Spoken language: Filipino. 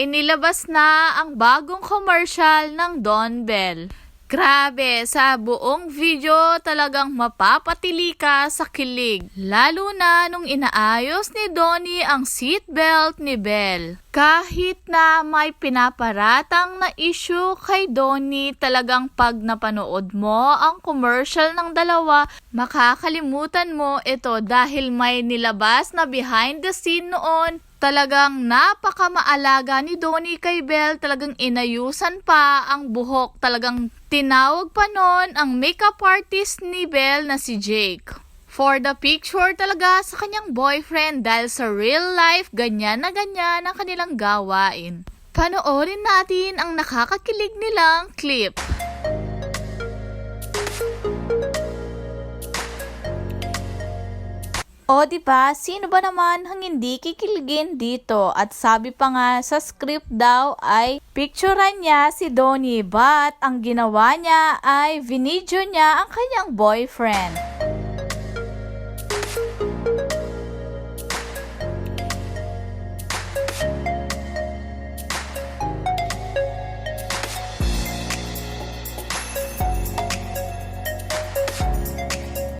inilabas na ang bagong commercial ng Don Bell. Grabe, sa buong video talagang mapapatili ka sa kilig. Lalo na nung inaayos ni Donnie ang seatbelt ni Belle. Kahit na may pinaparatang na issue kay Donnie, talagang pag napanood mo ang commercial ng dalawa, makakalimutan mo ito dahil may nilabas na behind the scene noon Talagang napakamaalaga ni Donnie kay Belle. Talagang inayusan pa ang buhok. Talagang tinawag pa noon ang makeup artist ni Belle na si Jake. For the picture talaga sa kanyang boyfriend dahil sa real life, ganyan na ganyan ang kanilang gawain. Panoorin natin ang nakakakilig nilang clip. O di ba, sino ba naman ang hindi kikiligin dito? At sabi pa nga sa script daw ay picturean niya si Donnie but ang ginawa niya ay vinidyo niya ang kanyang boyfriend.